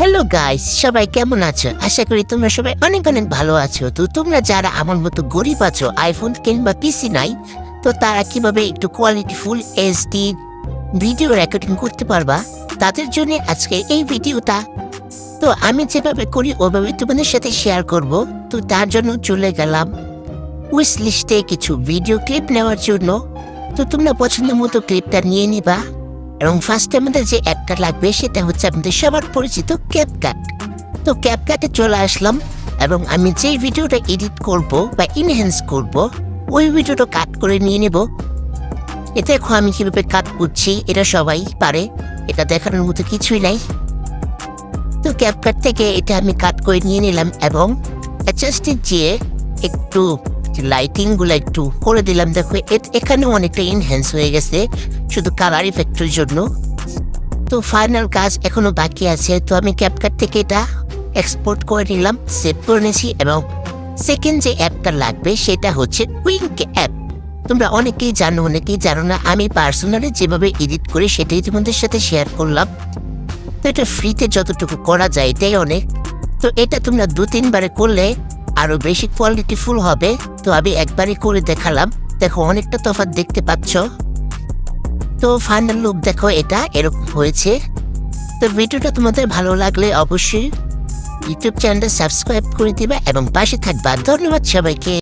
Hello guys সবাই কেমন আছো? আশা করি তোমরা সবাই অনেক অনেক ভালো আছো। তো তোমরা যারা আমার মতো গরিব আছো আইফোন কিংবা পিসি নাই, তো তারা কীভাবে একটু quality full HD video recording করতে পারবা? তাদের জন্য আজকে এই ভিডিওটা। তো আমি যেভাবে করি, ওভাবে তোমাদের সাথে শেয়ার করব। তো তার জন্য চলে গেলাম উইস লিস্টে কিছু ভিডিও ক্লিপ নেওয়ার জন্য। তো তোমরা পছন্দ মতো ক্লিপটা নিয়ে নিবা। এবং ফার্স্টে আমাদের যে অ্যাপটা লাগবে সেটা হচ্ছে আমাদের সবার পরিচিত ক্যাপকাট তো ক্যাপকাটে চলে আসলাম এবং আমি যেই ভিডিওটা এডিট করব বা ইনহ্যান্স করব, ওই ভিডিওটা কাট করে নিয়ে নেব। এতে দেখো আমি কীভাবে কাট করছি, এটা সবাই পারে, এটা দেখানোর মতো কিছুই নাই। তো ক্যাপকাট থেকে এটা আমি কাট করে নিয়ে নিলাম এবং অ্যাডজাস্টে যেয়ে একটু লাইটিংগুলো একটু করে দিলাম, দেখো এখানেও অনেকটা ইনহ্যান্স হয়ে গেছে শুধু কালার ইফেক্টের জন্য। তো ফাইনাল কাজ এখনও বাকি আছে, তো আমি ক্যাপকাট থেকে এটা এক্সপোর্ট করে নিলাম সেভ করে নিয়েছি এবং সেকেন্ড যে অ্যাপটা লাগবে সেটা হচ্ছে উইঙ্ক অ্যাপ। তোমরা অনেকেই জানো অনেকেই জানো না, আমি পার্সোনালি যেভাবে এডিট করি সেটাই তোমাদের সাথে শেয়ার করলাম। তো এটা ফ্রিতে যতটুকু করা যায় এটাই অনেক। তো এটা তোমরা দু তিনবারে করলে আরও বেশি কোয়ালিটি ফুল হবে, তো আমি একবারই করে দেখালাম। দেখো, অনেকটা তফাৎ দেখতে পাচ্ছ। তো ফাইনাল লুক দেখো, এটা এরকম হয়েছে। তো ভিডিওটা তোমাদের ভালো লাগলে অবশ্যই ইউটিউব চ্যানেলটা সাবস্ক্রাইব করে দিবা এবং পাশে থাকবা। ধন্যবাদ সবাইকে।